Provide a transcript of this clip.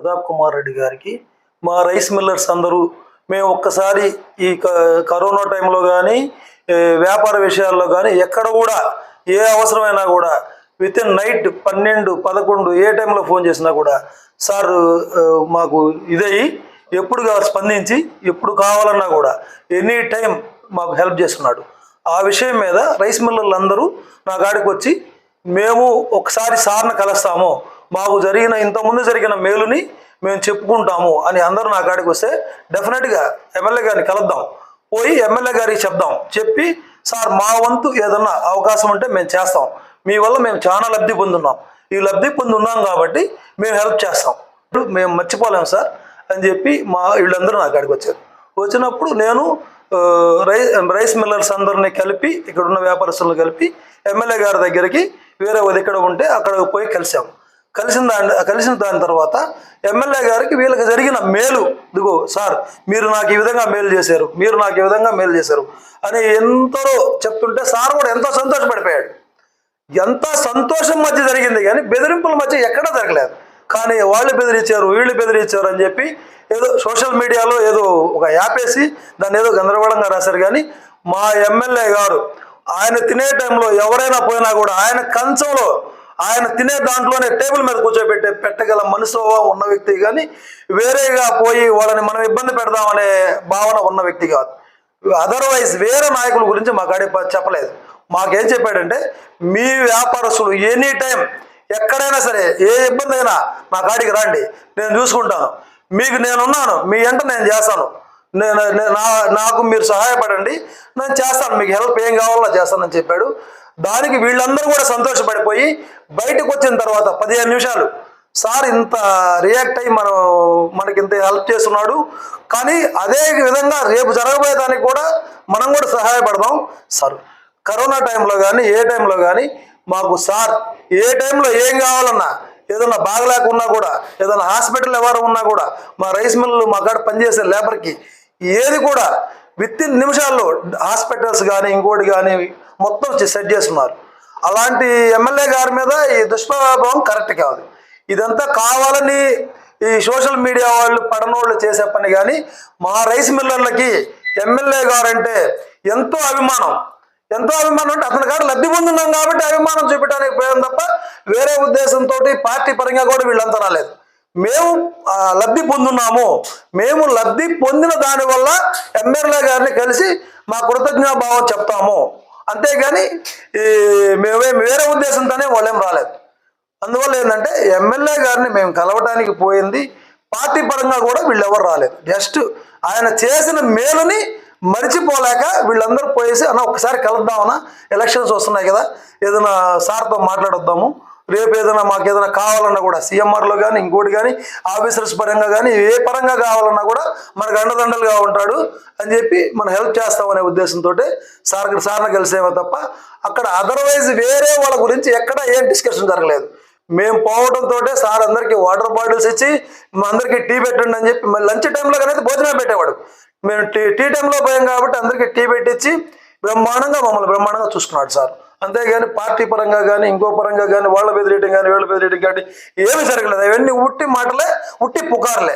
ప్రతాప్ కుమార్ రెడ్డి గారికి మా rice millers అందరూ మేము ఒక్కసారి ఈ క- కరోనా టైంలో కానీ వ్యాపార విషయాల్లో కానీ ఎక్కడ కూడా ఏ అవసరమైనా కూడా విత్ ఇన్ నైట్ పన్నెండు పదకొండు ఏ టైంలో ఫోన్ చేసినా కూడా సార్ మాకు ఇదయ్యి ఎప్పుడు స్పందించి ఎప్పుడు కావాలన్నా కూడా ఎనీ టైం మాకు హెల్ప్ చేస్తున్నాడు. ఆ విషయం మీద రైస్ మిల్లర్లు అందరూ నా కాడికి వచ్చి మేము ఒకసారి సార్ని కలుస్తాము మాకు జరిగిన ఇంతకుముందు జరిగిన మేలుని మేము చెప్పుకుంటాము అని అందరూ నా కాడికి వస్తే డెఫినెట్గా ఎమ్మెల్యే గారిని కలుద్దాం. పోయి ఎమ్మెల్యే గారికి చెప్దాం. చెప్పి సార్ మా వంతు ఏదన్నా అవకాశం ఉంటే మేము చేస్తాం. మీ వల్ల మేము చాలా లబ్ధి పొందున్నాం. ఈ లబ్ధి పొందున్నాం కాబట్టి మేము హెల్ప్ చేస్తాం. ఇప్పుడు మేము మర్చిపోలేం సార్ అని చెప్పి మా వీళ్ళందరూ నా కాడికి వచ్చారు. వచ్చినప్పుడు నేను రైస్ రై రైస్ మిల్లర్స్ అందరినీ కలిపి ఇక్కడ ఉన్న వ్యాపారస్తులను కలిపి ఎమ్మెల్యే గారి దగ్గరికి వేరే ఒక ఇక్కడ ఉంటే అక్కడ పోయి కలిసాము కలిసిన దాని కలిసిన దాని తర్వాత ఎమ్మెల్యే గారికి వీళ్ళకి జరిగిన మేలు. ఇదిగో సార్ మీరు నాకు ఈ విధంగా మేలు చేశారు మీరు నాకు ఈ విధంగా మేలు చేశారు అని ఎంతో చెప్తుంటే సార్ కూడా ఎంతో సంతోషపడిపోయాడు. ఎంత సంతోషం మధ్య జరిగింది కానీ బెదిరింపుల మధ్య ఎక్కడా జరగలేదు. కానీ వాళ్ళు బెదిరించారు వీళ్ళు బెదిరించారు అని చెప్పి ఏదో సోషల్ మీడియాలో ఏదో ఒక యాప్ వేసి దాన్ని ఏదో గందరగోళంగా రాశారు కానీ మా ఎమ్మెల్యే గారు ఆయన తినే టైంలో ఎవరైనా పోయినా కూడా ఆయన కంచంలో ఆయన తినే దాంట్లోనే టేబుల్ మీద కూర్చోబెట్టే పెట్టగల మనసు ఉన్న వ్యక్తి కానీ వేరేగా పోయి వాళ్ళని మనం ఇబ్బంది పెడదామనే భావన ఉన్న వ్యక్తి కాదు. అదర్వైజ్ వేరే నాయకుల గురించి మా కాడి చెప్పలేదు. మాకేం చెప్పాడంటే మీ వ్యాపారస్తులు ఎనీ టైం ఎక్కడైనా సరే ఏ ఇబ్బంది అయినా నా కాడికి రండి. నేను చూసుకుంటాను. మీకు నేనున్నాను. మీ వెంట నేను చేస్తాను. నేను నా నాకు మీరు సహాయపడండి. నేను చేస్తాను. మీకు హెల్ప్ ఏం కావాలో చేస్తానని చెప్పాడు. దానికి వీళ్ళందరూ కూడా సంతోషపడిపోయి బయటకు వచ్చిన తర్వాత పదిహేను నిమిషాలు సార్ ఇంత రియాక్ట్ అయ్యి మనం మనకి ఇంత హెల్ప్ చేస్తున్నాడు. కానీ అదే విధంగా రేపు జరగబోయే దానికి కూడా మనం కూడా సహాయపడదాం. సార్ కరోనా టైంలో కానీ ఏ టైంలో కానీ మాకు సార్ ఏ టైంలో ఏం కావాలన్నా ఏదన్నా బాగలేకున్నా కూడా ఏదైనా హాస్పిటల్ ఎవరు ఉన్నా కూడా మా రైస్ మిల్లు మా కాడ పనిచేసే లేబర్కి ఏది కూడా విత్ ఇన్ నిమిషాల్లో హాస్పిటల్స్ కానీ ఇంకోటి కానీ మొత్తం సెట్ చేస్తున్నారు. అలాంటి ఎమ్మెల్యే గారి మీద ఈ దుష్ప్రభావం కరెక్ట్ కాదు ఇదంతా కావాలని ఈ సోషల్ మీడియా వాళ్ళు పడనోళ్ళు చేసే పని కానీ మా రైస్ మిల్లర్లకి ఎమ్మెల్యే గారంటే ఎంతో అభిమానం. ఎంతో అభిమానం అంటే అతని గారు లబ్ధి పొందున్నాం కాబట్టి అభిమానం చూపించడానికి పోయాం తప్ప వేరే ఉద్దేశంతో పార్టీ పరంగా కూడా వీళ్ళంతా రాలేదు. మేము లబ్ధి పొందున్నాము. మేము లబ్ధి పొందిన దానివల్ల ఎమ్మెల్యే గారిని కలిసి మా కృతజ్ఞ భావం చెప్తాము. అంతేగాని ఈ మేమే వేరే ఉద్దేశంతోనే వాళ్ళేం రాలేదు. అందువల్ల ఏంటంటే ఎమ్మెల్యే గారిని మేము కలవటానికి పోయింది. పార్టీ పరంగా కూడా వీళ్ళు ఎవరు రాలేదు. జస్ట్ ఆయన చేసిన మేలుని మరిచిపోలేక వీళ్ళందరూ పోయేసి అన్న ఒకసారి కలుద్దామన్నా ఎలక్షన్స్ వస్తున్నాయి కదా ఏదైనా సార్తో మాట్లాడొద్దాము. రేపు ఏదైనా మాకు ఏదైనా కావాలన్నా కూడా సీఎంఆర్లో కానీ ఇంకోటి కానీ ఆఫీసర్స్ పరంగా కానీ ఏ పరంగా కావాలన్నా కూడా మనకు అండదండలుగా ఉంటాడు అని చెప్పి మనం హెల్ప్ చేస్తామనే ఉద్దేశంతో సార్ సార్ని కలిసేమో తప్ప అక్కడ అదర్వైజ్ వేరే వాళ్ళ గురించి ఎక్కడ ఏం డిస్కషన్ జరగలేదు. మేము పోవడంతో సార్ అందరికీ వాటర్ బాటిల్స్ ఇచ్చి అందరికీ టీ పెట్టండి అని చెప్పి మళ్ళీ లంచ్ టైంలో కానీ భోజనం పెట్టేవాడు. మేము టీ టీ టైంలో పోయాం కాబట్టి అందరికీ టీ పెట్టించి బ్రహ్మాండంగా మమ్మల్ని బ్రహ్మాండంగా చూసుకున్నాడు సార్. అంతేగాని పార్టీ పరంగా కానీ ఇంకో పరంగా కానీ వాళ్ళ బెదిరియటం కానీ వీళ్ళ బెదిరియటం కానీ ఏమీ జరగలేదు అవన్నీ ఉట్టి మాటలే ఉట్టి పుకార్లే